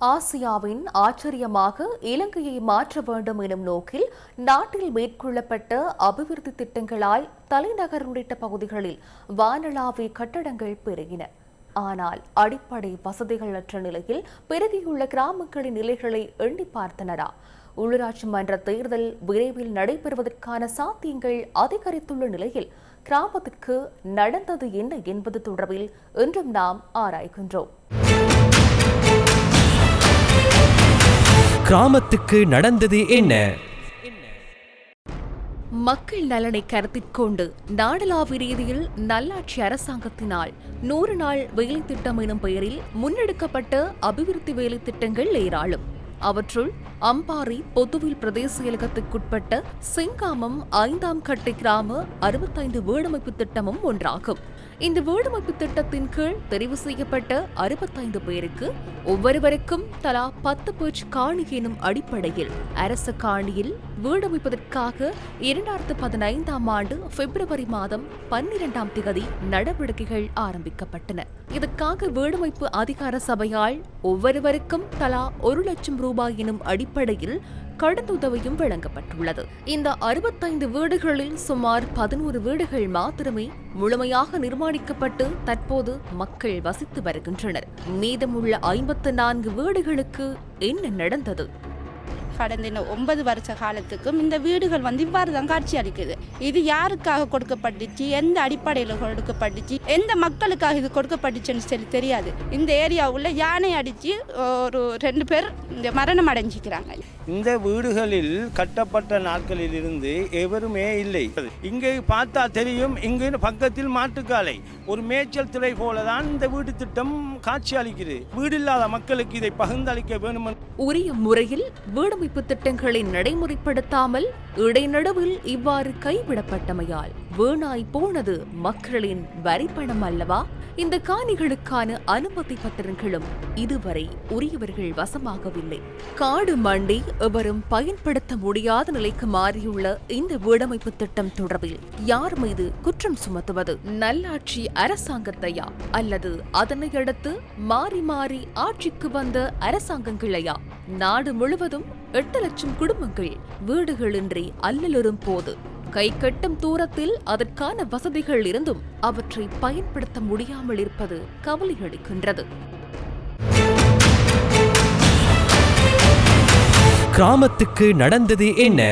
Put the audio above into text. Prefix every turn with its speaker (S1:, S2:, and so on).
S1: ஆசியாவின் ஆச்சரியமாக இலங்கையை மாற்ற வேண்டும் எனும் நோக்கில் நாட்டில் மேற்கொள்ளப்பட்ட அபிவிருத்தி திட்டங்களால் தலைநகர் உள்ளிட்ட பகுதிகளில் வானளாவிய கட்டடங்கள் பெருகின. ஆனால் அடிப்படை வசதிகளற்ற நிலையில் பெருகியுள்ள கிராமங்களின் நிலைகளை எண்ணி பார்த்தனரா? உள்ளூராட்சி மன்ற தேர்தல் விரைவில் நடைபெறுவதற்கான சாத்தியங்கள் அதிகரித்துள்ள நிலையில் கிராமத்திற்கு நடந்தது என்ன என்பது தொடர்பில் இன்றும் நாம் ஆராய்கின்றோம்.
S2: கிராமத்துக்கு நடந்தது என்ன?
S1: மக்கள் நலனை கருத்தில் கொண்டு நாடளாவிய ரீதியில் நல்லாட்சி அரசாங்கத்தினால் நூறு நாள் வேலை திட்டம் எனும் பெயரில் முன்னெடுக்கப்பட்ட அபிவிருத்தி வேலை திட்டங்கள் ஏராளம். அவற்றுள் அம்பாரி பொதுவில் பிரதேச செயலகத்துக்குட்பட்ட செங்காமம் ஐந்தாம் கட்டை கிராம அறுபத்தைந்து வீடமைப்பு திட்டமும் ஒன்றாகும். இந்த வீடமைப்பு திட்டத்தின் கீழ் தெரிவு செய்யப்பட்ட அறுபத்தைந்து பேருக்கு ஒவ்வொருவருக்கும் தலா பத்து பேச்சு காணி எனும் அடிப்படையில் அரசு காணியில் வீடமைப்பதற்காக இரண்டாயிரத்து பதினைந்தாம் ஆண்டு பிப்ரவரி மாதம் பன்னிரெண்டாம் திகதி நடவடிக்கைகள் ஆரம்பிக்கப்பட்டன. இதற்காக வீடமைப்பு அதிகார சபையால் ஒவ்வொருவருக்கும் தலா ஒரு லட்சம் ரூபாய் எனும் அடிப்படையில் கடனுதவியும் வழங்கப்பட்டுள்ளது. இந்த அறுபத்தைந்து வீடுகளில் சுமார் பதினோரு வீடுகள் மாத்திரமே முழுமையாக நிர்மாணிக்கப்பட்டு தற்போது மக்கள் வசித்து வருகின்றனர். மீதமுள்ள ஐம்பத்து நான்கு வீடுகளுக்கு என்ன நடந்தது?
S3: கடந்த இந்த ஒன்பது வருஷ காலத்துக்கும் இந்த வீடுகள் வந்து இவ்வாறு தான் காட்சி அளிக்குது இது யாருக்காக கொடுக்கப்பட்டுச்சு? எந்த அடிப்படையில் கொடுக்கப்பட்டுச்சு? எந்த மக்களுக்காக இது கொடுக்கப்பட்டுச்சுன்னு சொல்லி தெரியாது. இந்த ஏரியாவுள்ள யானை அடித்து ஒரு ரெண்டு பேர் இந்த மரணம் அடைஞ்சிக்கிறாங்க.
S4: இந்த வீடுகளில் கட்டப்பட்ட நாட்களில் இருந்து எவருமே இல்லை. இங்கே பார்த்தா தெரியும் இங்கு பக்கத்தில் மாட்டுக்காலை. ஒரு மேய்ச்சல் துறை போல தான் இந்த வீடு திட்டம் காட்சி அளிக்குது. வீடு இல்லாத மக்களுக்கு இதை பகிர்ந்தளிக்க வேண்டும்
S1: உரிய முறையில் வீடமைப்பு திட்டங்களை நடைமுறைப்படுத்தாமல் இடைநடுவில் இவ்வாறு கைவிடப்பட்டமையால் வீணாய் போனது மக்களின் வரிப்பணம் அல்லவா? இந்த காணிகளுக்கான அனுமதி பத்திரங்களும் இதுவரை உரியவர்கள் வசமாகவில்லை. காடு மண்டி எவரும் பயன்படுத்த முடியாத நிலைக்கு மாறியுள்ள இந்த வீடமைப்பு திட்டம் தொடர்பில் யார் மீது குற்றம் சுமத்துவது? நல்லாட்சி அரசாங்கத்தையா அல்லது அதனையடுத்து மாறி மாறி ஆட்சிக்கு வந்த அரசாங்கங்களையா நாடு முழுவதும் எட்டு லட்சம் குடும்பங்கள் வீடுகளின்றி அல்லலுறும் போது கை கட்டும் தூரத்தில் அதற்கான வசதிகள் இருந்தும் அவற்றை பயன்படுத்த முடியாமல் இருப்பது கவலையளிக்கின்றது
S2: கிராமத்துக்கு நடந்தது என்ன?